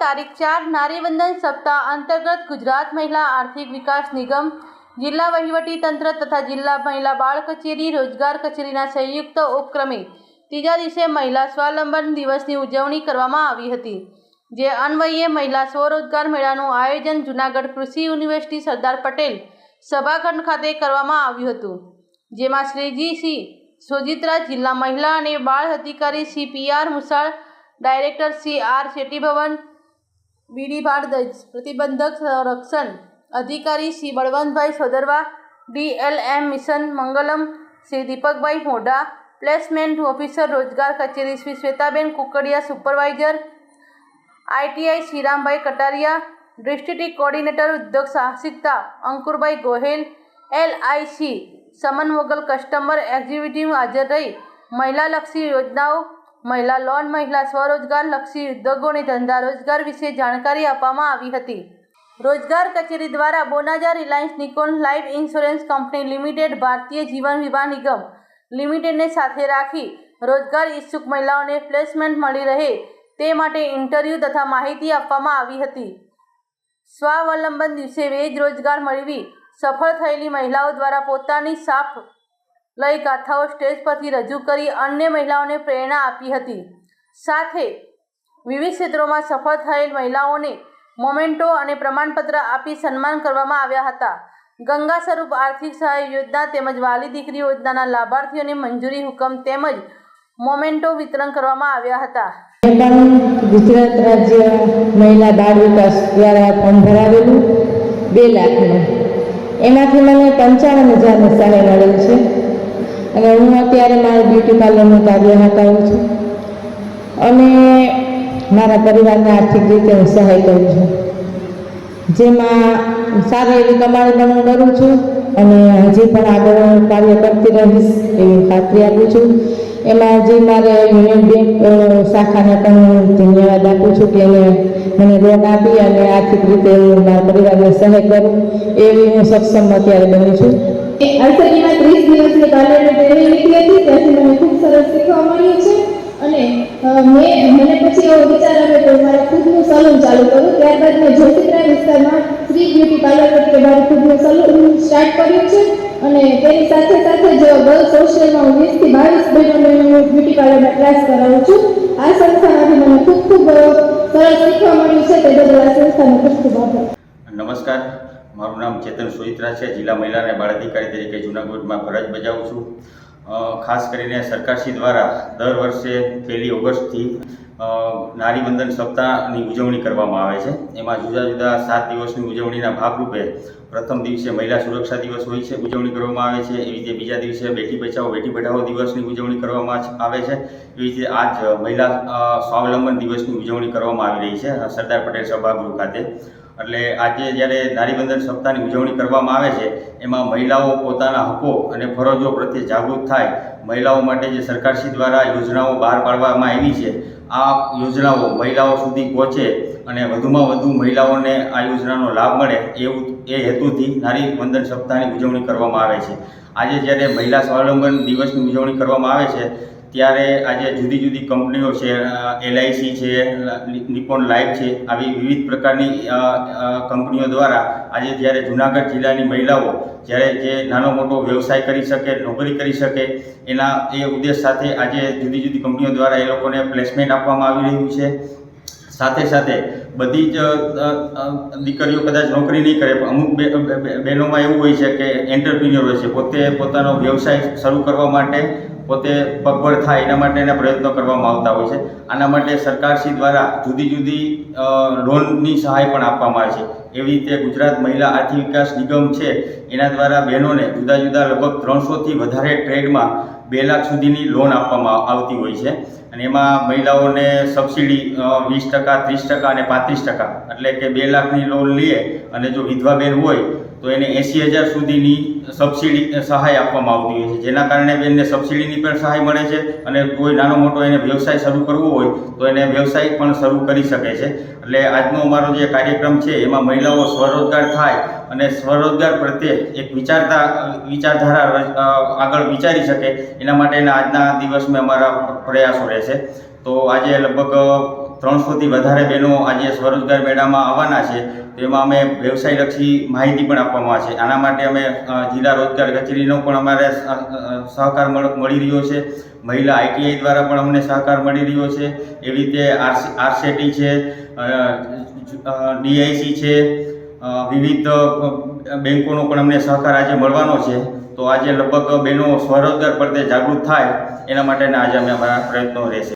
તારીખ ચાર નારીવંદન સપ્તાહ અંતર્ગત ગુજરાત મહિલા આર્થિક વિકાસ નિગમ, જિલ્લા વહીવટી તંત્ર તથા જિલ્લા મહિલા બાળ કચેરી, રોજગાર કચેરીના સંયુક્ત ઉપક્રમે ત્રીજા દિવસે મહિલા સ્વાવલંબન દિવસની ઉજવણી કરવામાં આવી હતી, જે અન્વયે મહિલા સ્વરોજગાર મેળાનું આયોજન જૂનાગઢ કૃષિ યુનિવર્સિટી સરદાર પટેલ સભાખંડ ખાતે કરવામાં આવ્યું હતું, જેમાં શ્રીજી સી. સોજિત્રા, જિલ્લા મહિલા અને બાળ અધિકારી C. P. R. Musal, director C. R. Shettibhavan બીડી બાળ દજ પ્રતિબંધક સંરક્ષણ અધિકારી Shri Balvantbhai Sodarva, DLM mission Mangalam Shri Deepakbhai Modha, placement officer રોજગાર કચેરી Shri Shwetaben Kukadiya supervisor, ITI Shrirambhai Kataria, district coordinator ઉદ્યોગ સાહસિકતા Ankurbhai Gohel, LIC, Saman Mogal customer executive હાજર રહી, મહિલાલક્ષી યોજનાઓ મહિલા લોન મહિલા સ્વરોજગાર લક્ષી ઉદ્યોગો અને ધંધા રોજગાર વિશે જાણકારી આપવામાં આવી હતી. રોજગાર કચેરી દ્વારા બોનાજા Reliance Nippon life insurance company limited ભારતીય જીવન વીમા નિગમ લિમિટેડને સાથે રાખી રોજગાર ઇચ્છુક મહિલાઓને પ્લેસમેન્ટ મળી રહે તે માટે ઇન્ટરવ્યૂ તથા માહિતી આપવામાં આવી હતી. સ્વાવલંબન દિવસે વેજ રોજગાર મેળવી સફળ થયેલી મહિલાઓ દ્વારા પોતાની સાફ લઈ ગાથાઓ સ્ટેજ પરથી રજૂ કરી અન્ય મહિલાઓને પ્રેરણા આપી હતી. સાથે વિવિધ ક્ષેત્રોમાં સફળ થયેલ મહિલાઓને મોમેન્ટો અને પ્રમાણપત્ર આપી સન્માન કરવામાં આવ્યા હતા. ગંગા સ્વરૂપ આર્થિક સહાય યોજના તેમજ વાલી દીકરી યોજનાના લાભાર્થીઓને મંજૂરી હુકમ તેમજ મોમેન્ટો વિતરણ કરવામાં આવ્યા હતા. ગુજરાત રાજ્ય મહિલા બાળ વિકાસ દ્વારા ફોર્મ ભરાવેલું બે લાખનું. એમાંથી મને પંચાવન હજારની સહાય મળેલ છે. અને હું અત્યારે મારું બ્યુટી પાર્લરનું કાર્ય હટાવું છું. અને મારા પરિવારને આર્થિક રીતે હું સહાય કરું છું. જેમાં સારી એવી કમાણી પણ હું કરું છું અને હજી પણ આગળ હું કાર્ય કરતી રહીશ એવી ખાતરી આપું છું. એમાં જે મારે યુનિયન બેંક શાખાને પણ હું ધન્યવાદ આપું છું કે એને મને લોન આપી અને આર્થિક રીતે મારા પરિવારને સહાય કરું એવી હું સક્ષમ અત્યારે બની છું. નર્સરીમાં ત્રીસ દિવસની પાર્લરની ટ્રેનિંગ લીધી હતી, ત્યાંથી મને ખૂબ સરસ શીખવા મળ્યું છે. અને મેં, મને પછી એવો વિચાર આવ્યો કે મારે ખુદનું સલૂન ચાલુ કરું. ત્યારબાદ મેં જોશીત્રા વિસ્તારમાં શ્રી બ્યુટી પાર્લર તરીકે મારું ખુદનું સલૂન સ્ટાર્ટ કર્યું છે. અને તેની સાથે સાથે જ ગર્લ્સ હોસ્ટેલમાં હું વીસથી બાવીસ બહેનોને હું બ્યુટી પાર્લરના ક્લાસ કરાવું છું. આ સંસ્થામાંથી મને ખૂબ ખૂબ સરસ શીખવા મળ્યું છે. તે બદલ આ સંસ્થાનો ખૂબ ખૂબ આભાર. નમસ્કાર. મારું નામ ચેતન સોહિત્રા છે. જિલ્લા મહિલા અને બાળ અધિકારી તરીકે જૂનાગઢમાં ફરજ બજાવું છું. ખાસ કરીને સરકારશ્રી દ્વારા દર વર્ષે પહેલી ઓગસ્ટથી નારી નારીવંદન સપ્તાહની ઉજવણી કરવામાં આવે છે. એમાં જુદા જુદા સાત દિવસની ઉજવણીના ભાગરૂપે પ્રથમ દિવસે મહિલા સુરક્ષા દિવસ હોય છે, ઉજવણી કરવામાં આવે છે. એવી રીતે બીજા દિવસે બેટી બચાવો, બેટી પઢાઓ દિવસની ઉજવણી કરવામાં આવે છે. એવી રીતે આજ મહિલા સ્વાવલંબન દિવસની ઉજવણી કરવામાં આવી રહી છે. સરદાર પટેલ સભાગૃહ ખાતે. એટલે આજે જ્યારે નારીબંધન સપ્તાહની ઉજવણી કરવામાં આવે છે, એમાં મહિલાઓ પોતાના હકો અને ફરજો પ્રત્યે જાગૃત થાય, મહિલાઓ માટે જે સરકારશ્રી દ્વારા યોજનાઓ બહાર પાડવામાં આવી છે, આ યોજનાઓ મહિલાઓ સુધી પહોંચે અને વધુમાં વધુ મહિલાઓને આ યોજનાનો લાભ મળે એવું એ હેતુથી નારી વંદન સપ્તાહની ઉજવણી કરવામાં આવે છે. આજે જ્યારે મહિલા સ્વાવલંબન દિવસની ઉજવણી કરવામાં આવે છે ત્યારે આજે જુદી જુદી કંપનીઓ છે એલઆઈસી છે નિપોન લાઈફ છે, આવી વિવિધ પ્રકારની કંપનીઓ દ્વારા આજે જ્યારે જુનાગઢ જિલ્લાની મહિલાઓ જ્યારે જે નાનો મોટો વ્યવસાય કરી શકે, નોકરી કરી શકે, એના એ ઉદ્દેશ સાથે આજે જુદી જુદી કંપનીઓ દ્વારા એ લોકોને પ્લેસમેન્ટ આપવામાં આવી રહ્યું છે. સાથે સાથે બધી જ દીકરીઓ કદાચ નોકરી નહીં કરે, પણ અમુક બહેનોમાં એવું હોય છે કે એન્ટરપ્રિન્યોર હોય છે, પોતે પોતાનો વ્યવસાય શરૂ કરવા માટે પોતે પગભર થાય એના માટેના પ્રયત્નો કરવામાં આવતા હોય છે. આના માટે સરકારશ્રી દ્વારા જુદી જુદી લોનની સહાય પણ આપવામાં આવે છે. એવી રીતે ગુજરાત મહિલા આર્થિક વિકાસ નિગમ છે, એના દ્વારા બહેનોને જુદા જુદા લગભગ ત્રણસોથી વધારે ટ્રેડમાં બે લાખ સુધીની લોન આપવામાં આવતી હોય છે. અને એમાં મહિલાઓને સબસિડી વીસ ટકા, ત્રીસ ટકા અને પાંત્રીસ ટકા, એટલે કે બે લાખની લોન લઈએ અને જો વિધવા બેન હોય તો એને એંસી હજાર સુધીની સબસિડી સહાય આપવામાં આવતી હોય છે. જેના કારણે બેનને સબસિડીની પણ સહાય મળે છે અને કોઈ નાનો મોટો એને વ્યવસાય શરૂ કરવો હોય તો એને વ્યવસાય પણ શરૂ કરી શકે છે. એટલે આજનો અમારો જે કાર્યક્રમ છે એમાં મહિલાઓ સ્વરોજગાર થાય અને સ્વરોજગાર પ્રત્યે એક વિચારતા, વિચારધારા આગળ વિચારી શકે. એના માટેના આજના દિવસમાં અમારા પ્રયાસો રહેશે. તો આજે લગભગ ત્રણસોથી વધારે બહેનો આજે સ્વરોજગાર મેળામાં આવવાના છે. તેમાં અમે વ્યવસાયલક્ષી માહિતી પણ આપવામાં છે. આના માટે અમે જિલ્લા રોજગાર કચેરીનો પણ અમારે સહકાર મળ- રહ્યો છે. મહિલા આઈટીઆઈ દ્વારા પણ અમને સહકાર મળી રહ્યો છે. એવી રીતે આરસી આરસેટી છે ડીઆઈસી છે વિવિધ બેન્કોનો પણ અમને સહકાર આજે મળવાનો છે. તો આજે લગભગ બહેનો સ્વરોજગાર પ્રત્યે જાગૃત થાય, એના માટેના આજે અમે અમારા પ્રયત્નો રહેશે.